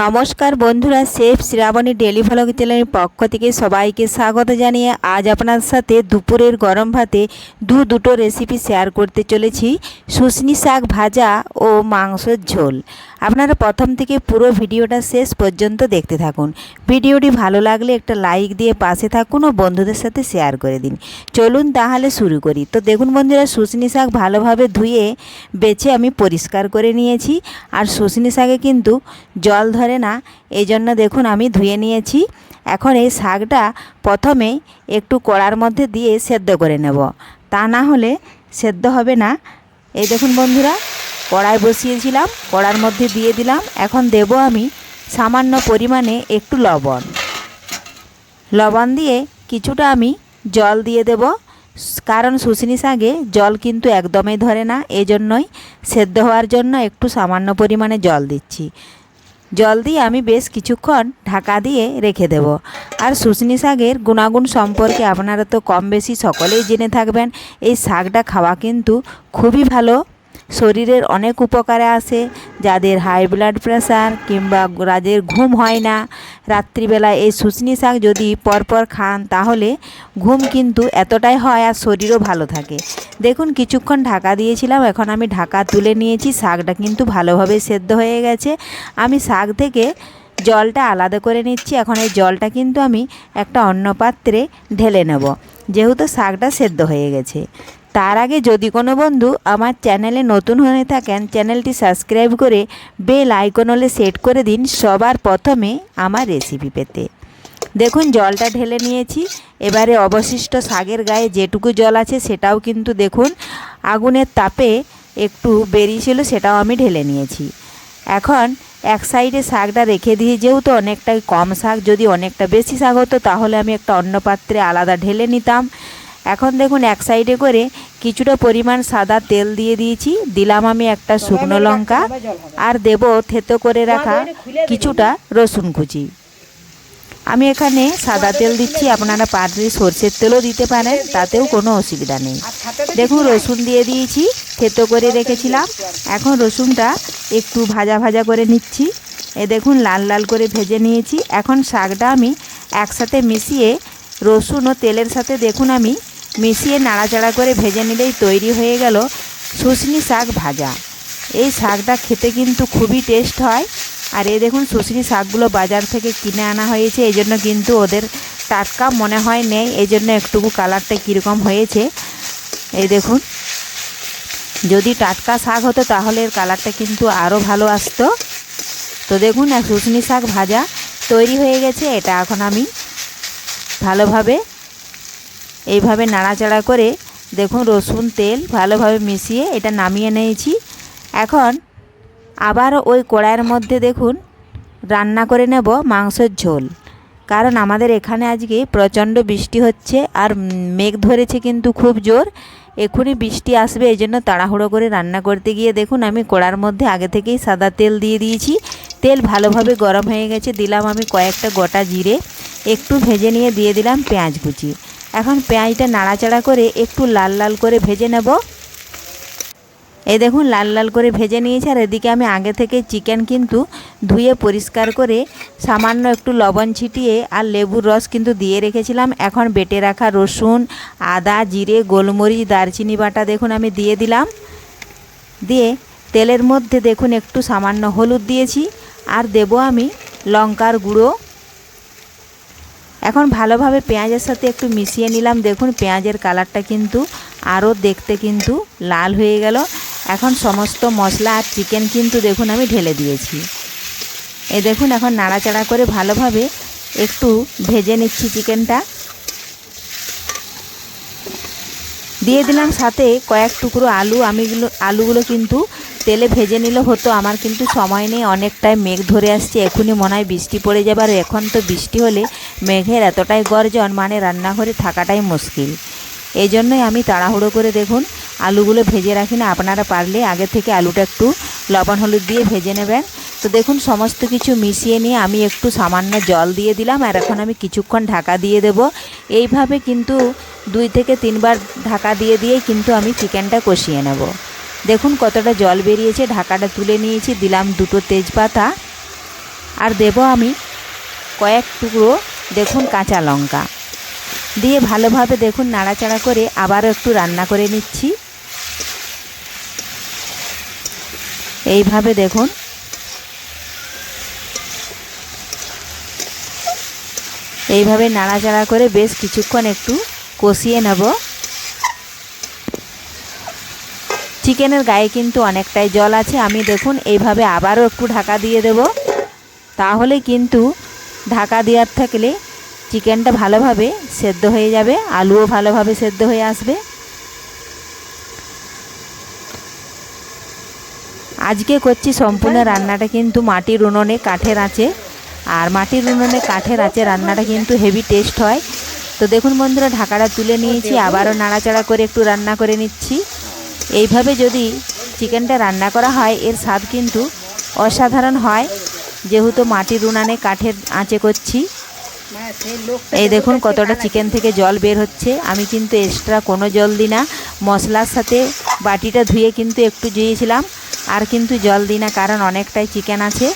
নমস্কার বন্ধুরা, chef Shrabani daily vlog চ্যানেলের পক্ষ থেকে সবাইকে স্বাগত জানিয়ে আজ আপনার সাথে দুপুরের গরম ভাতে দু দুটো রেসিপি শেয়ার করতে চলেছি। শুশনি শাক ভাজা ও মাংসের ঝোল। আপনারা প্রথম থেকে পুরো ভিডিওটা শেষ পর্যন্ত দেখতে থাকুন। ভিডিওটি ভালো লাগলে একটা লাইক দিয়ে পাশে থাকুন ও বন্ধুদের সাথে শেয়ার করে দিন। চলুন তাহলে শুরু করি। তো দেখুন বন্ধুরা, শুশনি শাক ভালোভাবে ধুয়ে, বেছে আমি পরিষ্কার করে নিয়েছি। আর শুশনি শাকে কিন্তু জল ধরে না এই জন্য দেখুন আমি ধুয়ে নিয়েছি। এখন এই শাকটা প্রথমে একটু কড়ার মধ্যে দিয়ে সেদ্ধ করে নেব। তা না হলে সেদ্ধ হবে না। এই দেখুন বন্ধুরা কড়াই বসিয়েছিলাম, কড়ার মধ্যে দিয়ে দিলাম। এখন দেব আমি সামান্য পরিমাণে একটু লবণ। লবণ দিয়ে কিছুটা আমি জল দিয়ে দেব। কারণ শুশনি শাকে জল কিন্তু একদমই ধরে না, এজন্যই সেদ্ধ হওয়ার জন্য একটু সামান্য পরিমাণে জল দিচ্ছি। জল দিয়ে আমি বেশ কিছুক্ষণ ঢাকা দিয়ে রেখে দেব। আর শুশনি শাকের গুণাগুণ সম্পর্কে আপনারা তো কম বেশি সকলেই জেনে থাকবেন, এই শাকটা খাওয়া কিন্তু খুবই ভালো। শরীরের অনেক উপকারে আসে, যাদের হাই ব্লাড প্রেশার কিংবা রাজের ঘুম হয় না। রাত্রিবেলা এই শুশনি শাক যদি পরপর খান, তাহলে ঘুম কিন্তু এতটাই হয় আর শরীরও ভালো থাকে। দেখুন, কিছুক্ষণ ঢাকা দিয়েছিলাম, এখন আমি ঢাকা তুলে নিয়েছি, শাকটা কিন্তু ভালোভাবে সেদ্ধ হয়ে গেছে। আমি শাক থেকে জলটা আলাদা করে নিচ্ছি, এখন এই জলটা কিন্তু আমি একটা অন্য পাত্রে ঢেলে নেব। যেহেতু শাকটা সেদ্ধ হয়ে গেছে। তার আগে যদি কোনো বন্ধু আমার চ্যানেলে নতুন হয়ে থাকেন, চ্যানেলটি সাবস্ক্রাইব করে বেল আইকন হলে সেট করে দিন সবার প্রথমে আমার রেসিপি পেতে। দেখুন, জলটা ঢেলে নিয়েছি। এবারে অবশিষ্ট শাকের গায়ে যেটুকু জল আছে সেটাও কিন্তু দেখুন, আগুনের তাপে একটু বেরিয়েছিল সেটাও আমি ঢেলে নিয়েছি। এখন এক সাইডে শাকটা রেখে দিয়ে, যেহেতু অনেকটাই কম শাক, যদি অনেকটা বেশি শাক হতো তাহলে আমি একটা অন্য পাত্রে আলাদা ঢেলে নিতাম। এখন দেখুন এক সাইডে করে কিছুটা পরিমাণ সাদা তেল দিয়ে দিয়েছি। দিলাম আমি একটা শুকনো লঙ্কা আর দেব থেতো করে রাখা কিছুটা রসুন কুচি। আমি এখানে সাদা তেল দিচ্ছি আপনারা পারলে সর্ষের তেলও দিতে পারেন তাতেও কোনো অসুবিধা নেই। দেখুন রসুন দিয়ে দিয়েছি থেতো করে রেখেছিলাম। এখন রসুনটা একটু ভাজা ভাজা করে নিচ্ছি। এ দেখুন লাল লাল করে ভেজে নিয়েছি। এখন শাকটা আমি একসাথে মিশিয়ে রসুন ও তেলের সাথে দেখুন আমি মিশিয়ে নাড়াচাড়া করে ভেজে নিলেই তৈরি হয়ে গেল শুশনি শাক ভাজা। এই শাকটা খেতে কিন্তু খুবই টেস্ট হয়। আর এই দেখুন শুশনি শাকগুলো বাজার থেকে কিনে আনা হয়েছে। এই জন্য কিন্তু ওদের টাটকা মনে হয় নেই। এই জন্য একটুকু কালারটা কীরকম হয়েছে। এই দেখুন, যদি টাটকা শাক হতো তাহলে এর কালারটা কিন্তু আরও ভালো আসতো। তো দেখুন, এক শুশনি শাক ভাজা তৈরি হয়ে গেছে। এটা এখন আমি ভালোভাবে এইভাবে নাড়াচাড়া করে দেখুন রসুন তেল ভালোভাবে মিশিয়ে এটা নামিয়ে নিয়েছি। এখন আবার ওই কড়াইয়ের মধ্যে দেখুন রান্না করে নেব মাংসের ঝোল। কারণ আমাদের এখানে আজকে প্রচণ্ড বৃষ্টি হচ্ছে আর মেঘ ধরেছে কিন্তু খুব জোর। এক্ষুনি বৃষ্টি আসবে এই জন্য তাড়াহুড়ো করে রান্না করতে গিয়ে দেখুন আমি কড়ার মধ্যে আগে থেকেই সাদা তেল দিয়ে দিয়েছি। তেল ভালোভাবে গরম হয়ে গেছে, দিলাম আমি কয়েকটা গোটা জিরে, একটু ভেজে নিয়ে দিয়ে দিলাম পেঁয়াজ কুচি। এখন পেঁয়াজটা নাড়াচাড়া করে একটু লাল লাল করে ভেজে নেব। এই দেখুন, লাল লাল করে ভেজে নিয়েছি, আর এদিকে আমি আগে থেকে চিকেন কিন্তু ধুয়ে পরিষ্কার করে সামান্য একটু লবণ ছিটিয়ে আর লেবুর রস কিন্তু দিয়ে রেখেছিলাম। এখন বেটে রাখা রসুন, আদা, জিরে, গোলমরিচ, দারচিনি বাটা দেখুন আমি দিয়ে দিলাম। দিয়ে তেলের মধ্যে দেখুন একটু সামান্য হলুদ দিয়েছি, আর দেব আমি লঙ্কার গুঁড়ো। এখন ভালোভাবে পেঁয়াজের সাথে একটু মিশিয়ে নিলাম। দেখুন, পেঁয়াজের কালারটা কিন্তু আরও দেখতে কিন্তু লাল হয়ে গেল। এখন সমস্ত মশলা আর চিকেন কিন্তু দেখুন আমি ঢেলে দিয়েছি। এ দেখুন, এখন নাড়াচাড়া করে ভালোভাবে একটু ভেজে নিচ্ছি চিকেনটা দিয়ে দিলাম সাথে কয়েক টুকরো আলু। আমিগুলো আলুগুলো কিন্তু তেলে ভেজে নিলে হতো, আমার কিন্তু সময় নেই, অনেকটাই মেঘ ধরে আসছে এখনই মনে হয় বৃষ্টি পড়ে যাবে, আর এখন তো বৃষ্টি হলে মেঘের এতটাই গর্জন মানে রান্নাঘরে থাকাটাই মুশকিল। এই জন্যই আমি তাড়াহুড়ো করে দেখুন, আলুগুলো ভেজে রাখি না, আপনারা পারলে আগে থেকে আলুটা একটু লবণ হলুদ দিয়ে ভেজে নেবেন। তো দেখুন, সমস্ত কিছু মিশিয়ে নিয়ে আমি একটু সামান্য জল দিয়ে দিলাম, আর এখন আমি কিছুক্ষণ ঢাকা দিয়ে দেব। এইভাবে কিন্তু দুই থেকে তিনবার ঢাকা দিয়ে দিয়েই কিন্তু আমি চিকেনটা কষিয়ে নেব। দেখুন কতটা জল বেরিয়েছে, ঢাকাটা তুলে নিয়েছি, দিলাম দুটো তেজপাতা। আর দেব আমি কয়েক টুকরো, দেখুন কাঁচা লঙ্কা। দিয়ে ভালোভাবে দেখুন নাড়াচাড়া করে আবারও একটু রান্না করে নিচ্ছি। এইভাবে দেখুন। এইভাবে নাড়াচাড়া করে বেশ কিছুক্ষণ একটু কষিয়ে নেব। চিকেনের গায়ে কিন্তু অনেকটাই জল আছে। আমি দেখুন, এইভাবে আবারও একটু ঢাকা দিয়ে দেব। তাহলে কিন্তু ঢাকা দেওয়ার থাকলে চিকেনটা ভালোভাবে সেদ্ধ হয়ে যাবে, আলুও ভালোভাবে সেদ্ধ হয়ে আসবে। আজকে করছি সম্পূর্ণ রান্নাটা কিন্তু মাটির উনুনে কাঠের আছে আর মাটির উনুনে কাঠের আছে রান্নাটা কিন্তু হেভি টেস্ট হয়। তো দেখুন বন্ধুরা, ঢাকাটা তুলে নিয়েছি, আবারও নাড়াচাড়া করে একটু রান্না করে নিচ্ছি। এইভাবে যদি চিকেনটা রান্না করা হয়, এর স্বাদ কিন্তু অসাধারণ হয়। যেহেতু মাটির উনানে কাঠের আঁচে করছি। এই দেখুন কতটা চিকেন থেকে জল বের হচ্ছে। আমি কিন্তু এক্সট্রা কোনো জল দিই না। মশলার সাথে বাটিটা ধুয়ে কিন্তু একটু দিয়েছিলাম। আর কিন্তু জল দিই না, কারণ অনেকটাই চিকেন আছে।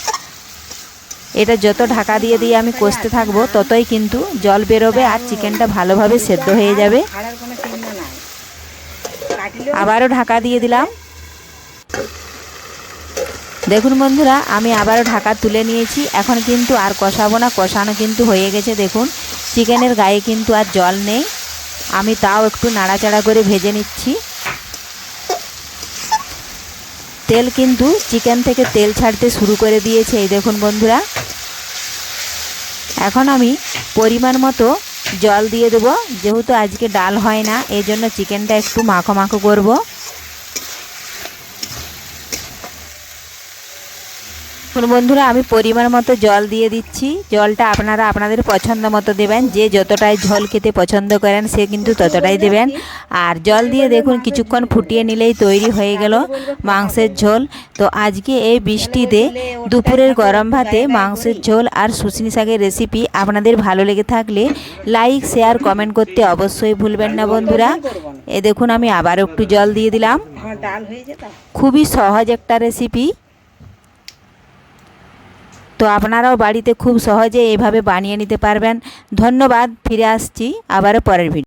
এটা যত ঢাকা দিয়ে দিয়ে আমি কষতে থাকব, ততই কিন্তু জল বেরোবে আর চিকেনটা ভালোভাবে সেদ্ধ হয়ে যাবে। আবারও ঢাকা দিয়ে দিলাম। দেখুন বন্ধুরা, আমি আবারও ঢাকা তুলে নিয়েছি। এখন কিন্তু আর কষাবো না, কষানো কিন্তু হয়ে গেছে, দেখুন। চিকেনের গায়ে কিন্তু আর জল নেই। আমি তাও একটু নাড়াচাড়া করে ভেজে নিচ্ছি। তেল কিন্তু চিকেন থেকে তেল ছাড়তে শুরু করে দিয়েছে, এই দেখুন বন্ধুরা। এখন আমি পরিমাণ মতো জল দিয়ে দেবো। যেহেতু আজকে ডাল হয় না এই জন্য চিকেনটা একটু মাখো মাখো করব। দেখুন বন্ধুরা আমি পরিমাণ মতো জল দিয়ে দিচ্ছি। জলটা আপনারা আপনাদের পছন্দ মতো দেবেন। যে যতটাই ঝোল খেতে পছন্দ করেন সে কিন্তু ততটাই দেবেন। আর জল দিয়ে দেখুন কিছুক্ষণ ফুটিয়ে নিলেই তৈরি হয়ে গেল মাংসের ঝোল। তো আজকে এই বৃষ্টিতে দুপুরের গরম ভাতে মাংসের ঝোল আর শুশনি শাকের রেসিপি আপনাদের ভালো লেগে থাকলে লাইক শেয়ার কমেন্ট করতে অবশ্যই ভুলবেন না বন্ধুরা। এ দেখুন আমি আবার একটু জল দিয়ে দিলাম। খুবই সহজ একটা রেসিপি তো আপনারাও বাড়িতে খুব সহজে এভাবে বানিয়ে নিতে পারবেন। ধন্যবাদ, ফিরে আসছি আবারও পরের ভিডিও